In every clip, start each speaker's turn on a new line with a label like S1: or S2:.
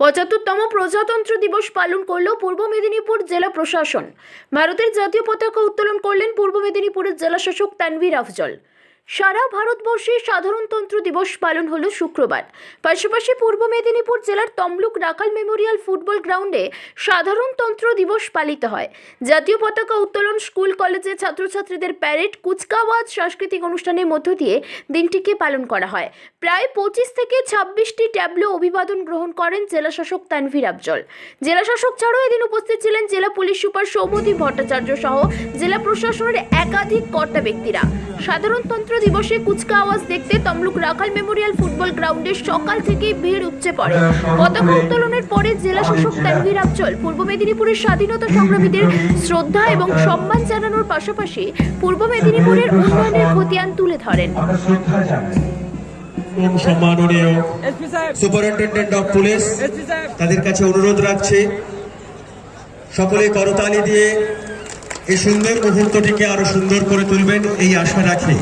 S1: পঁচাত্তরতম প্রজাতন্ত্র দিবস পালন করল পূর্ব মেদিনীপুর জেলা প্রশাসন। ভারতের জাতীয় পতাকা উত্তোলন করলেন পূর্ব মেদিনীপুরের জেলাশাসক তানভীর আফজল। সারা ভারতবর্ষে সাধারণতন্ত্র দিবস পালন হলো শুক্রবার। পাশাপাশি পূর্ব মেদিনীপুর জেলার তমলুক রাখাল মেমোরিয়াল ফুটবল গ্রাউন্ডে সাধারণতন্ত্র দিবস পালিত হয়। জাতীয় পতাকা উত্তোলন স্কুল, কলেজে ছাত্রছাত্রীদের প্যারেড, কুচকাওয়াজ, সাংস্কৃতিক অনুষ্ঠানের মধ্য দিয়ে দিনটিকে পালন করা হয়। প্রায় পঁচিশ থেকে ছাব্বিশটি ট্যাবলো অভিবাদন গ্রহণ করেন জেলাশাসক তানভীর আফজল। জেলাশাসক ছাড়াও এদিন উপস্থিত ছিলেন জেলা পুলিশ সুপার সৌমদী ভট্টাচার্য সহ জেলা প্রশাসনের একাধিক কর্তা ব্যক্তিরা। সাধারণতন্ত্র দিবসে কুচকাওয়াজ দেখতে তমলুক রাখাল মেমোরিয়াল ফুটবল গ্রাউন্ডে সকাল থেকেই ভিড় উপচে পড়ে। পতাকা উত্তোলনের পরে জেলাশাসক তানভীর আফজল পূর্ব মেদিনীপুরের স্বাধীনতা সংগ্রামীদের শ্রদ্ধা এবং সম্মান জানানোর পাশাপাশি পূর্ব মেদিনীপুরের উন্নয়নের খতিয়ান তুলে ধরেন।
S2: সম্মাননীয় সুপারিনটেন্ডেন্ট অফ পুলিশ তাদের কাছে অনুরোধ রাখছে। সকলে করতালি দিয়ে এই সুন্দর মুহূর্তটিকে আরও সুন্দর করে তুলবেন, এই আশা রাখি।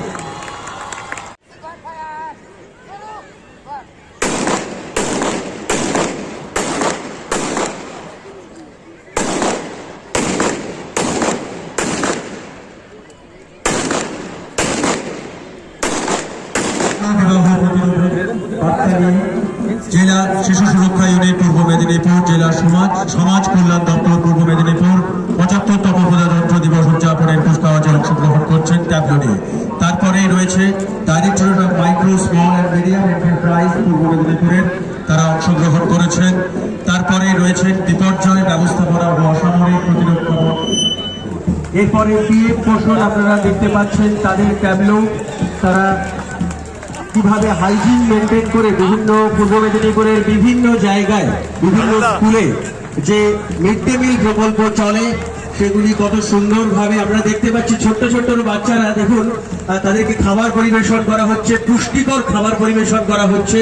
S2: জেলা শিশু সুরক্ষা ইউনিট পূর্ব মেদিনীপুর জেলা সমাজ সমাজ কল্যাণ দপ্তর পূর্ব মেদিনীপুর পঁচাত্তরতম প্রজাতন্ত্র দিবস উদযাপনের কুচকাওয়াজে অংশগ্রহণ করছেন ট্যাবলো নিয়ে তারপরে রয়েছে directorate of micro small and medium enterprise পূর্ব মেদিনীপুরের তারা অংশগ্রহণ করেছেন তারপরে রয়েছে বিপর্যয় ব্যবস্থাপনা ও অসামরিক প্রতিরক্ষা এরপরে পিএম পোষণ আপনারা দেখতে পাচ্ছেন তাদের ট্যাবলো তারা কীভাবে হাইজিন মেনটেন করে বিভিন্ন পূর্ব মেদিনীপুরের বিভিন্ন জায়গায় বিভিন্ন স্কুলে যে মিড ডে মিল প্রকল্প চলে সেগুলি কত সুন্দরভাবে আমরা দেখতে পাচ্ছি। ছোট্ট ছোট্ট বাচ্চারা দেখুন তাদেরকে খাবার পরিবেশন করা হচ্ছে পুষ্টিকর খাবার পরিবেশন করা হচ্ছে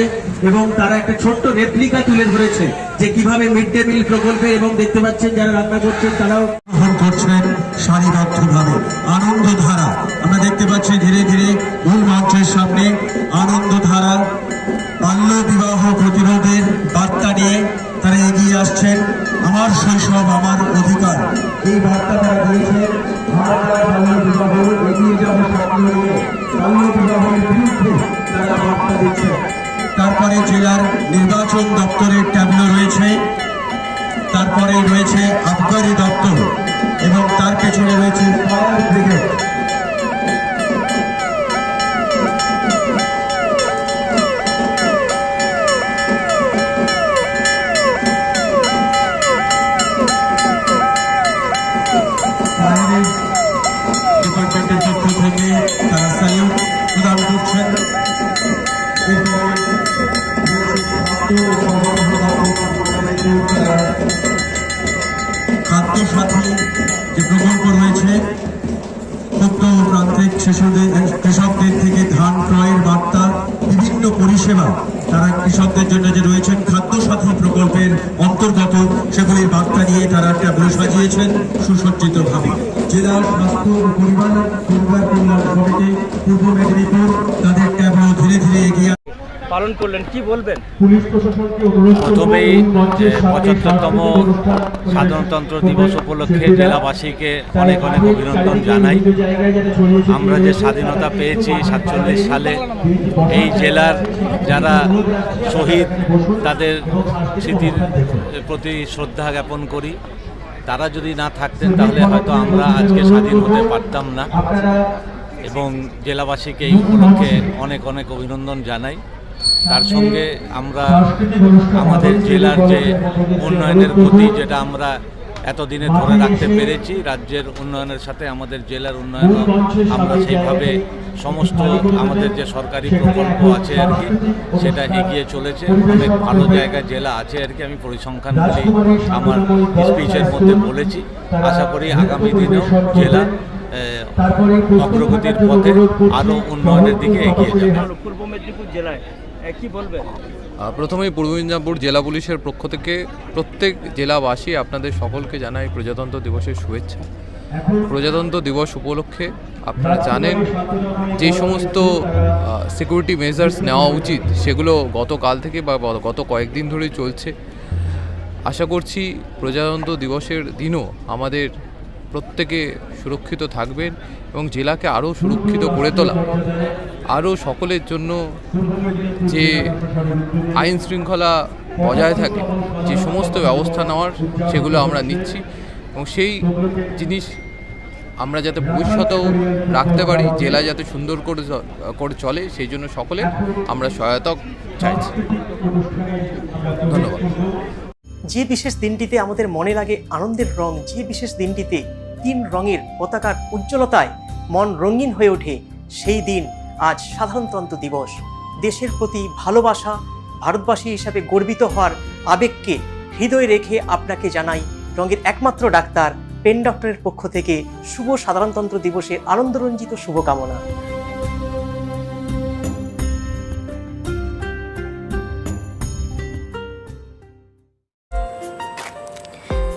S2: এবং তারা একটা ছোট্ট রেপ্লিকা তুলে ধরেছে যে কীভাবে মিড ডে মিল প্রকল্পে এবং দেখতে পাচ্ছেন যারা রান্না করছেন তারাও করছেন সারিবদ্ধভাবে আনন্দধারা, আমরা দেখতে পাচ্ছি ধীরে ধীরে মূল মঞ্চের সামনে আনন্দধারা বাল্য বিবাহ প্রতিরোধের বার্তা নিয়ে তারা এগিয়ে আসছেন। আমার শৈশব, আমার অধিকার। এই বার্তা তারা দিয়েছেন তারপরে জেলার নির্বাচন দপ্তরের ট্যাবলো প্রান্তিক কৃষকদের থেকে ধান ক্রয়ের বার্তা, বিভিন্ন পরিষেবা তারা কৃষকদের জন্য যে রয়েছেন, খাদ্য সাথী প্রকল্পের অন্তর্গত সেগুলির বার্তা নিয়ে তারা একটা বই সাজিয়েছেন সুসজ্জিতভাবে। জেলা স্বাস্থ্য ও পরিবার পরিবার কল্যাণ কমিটি, পূর্ব মেদিনীপুর, তাদের ট্যাবলো ধীরে ধীরে এগিয়ে
S3: পালন করলেন কি বলবেন?
S4: প্রথমেই পঁচাত্তরতম সাধারণতন্ত্র দিবস উপলক্ষে জেলাবাসীকে অনেক অনেক অভিনন্দন জানাই। আমরা যে স্বাধীনতা পেয়েছি সাতচল্লিশ সালে এই জেলার যারা শহীদ তাদের স্মৃতির প্রতি শ্রদ্ধা জ্ঞাপন করি। তারা যদি না থাকতেন তাহলে হয়তো আমরা আজকে স্বাধীন হতে পারতাম না। এবং জেলাবাসীকে এই উপলক্ষে অনেক অনেক অভিনন্দন জানাই। তার সঙ্গে আমরা আমাদের জেলার যে উন্নয়নের গতি যেটা আমরা এতদিনে ধরে রাখতে পেরেছি রাজ্যের উন্নয়নের সাথে আমাদের জেলার উন্নয়ন আমরা সেইভাবে সমস্ত আমাদের যে সরকারি প্রকল্প আছে আর কি সেটা এগিয়ে চলেছে অনেক ভালো জায়গায় জেলা আছে আর কি আমি পরিসংখ্যান পরিসংখ্যানগুলি আমার স্পিচের মধ্যে বলেছি আশা করি আগামী দিনেও জেলা অগ্রগতির পথে আরও উন্নয়নের দিকে এগিয়ে যাবে।
S3: পূর্ব মেদিনীপুর জেলায় কি বলবেন?
S5: প্রথমেই পূর্ব মেদিনীপুর জেলা পুলিশের পক্ষ থেকে প্রত্যেক জেলাবাসী আপনাদের সকলকে জানাই প্রজাতন্ত্র দিবসের শুভেচ্ছা। প্রজাতন্ত্র দিবস উপলক্ষে আপনারা জানেন যে সমস্ত সিকিউরিটি মেজার্স নেওয়া উচিত, সেগুলো গতকাল থেকে বা গত কয়েকদিন ধরেই চলছে। আশা করছি প্রজাতন্ত্র দিবসের দিনও আমাদের প্রত্যেকে সুরক্ষিত থাকবেন এবং জেলাকে আরও সুরক্ষিত করে তোলা। আরও সকলের জন্য যে আইন শৃঙ্খলা বজায় থাকে, যে সমস্ত ব্যবস্থা নেওয়ার সেগুলো আমরা নিচ্ছি এবং সেই জিনিস আমরা যাতে ভবিষ্যতেও রাখতে পারি, জেলা যাতে সুন্দর করে করে চলে, সেই জন্য সকলে আমরা সহায়তা চাইছি। ধন্যবাদ।
S6: যে বিশেষ দিনটিতে আমাদের মনে লাগে আনন্দের রং, যে বিশেষ দিনটিতে তিন রঙের পতাকার উজ্জ্বলতায় মন রঙিন হয়ে ওঠে সেই দিন আজ সাধারণতন্ত্র দিবস। দেশের প্রতি ভালোবাসা ভারতবাসী হিসাবে গর্বিত হওয়ার আবেগকে হৃদয়ে রেখে আপনাকে জানাই রঙের একমাত্র ডাক্তার, পেন ডক্টরের পক্ষ থেকে শুভ সাধারণতন্ত্র দিবসের আনন্দরঞ্জিত শুভকামনা।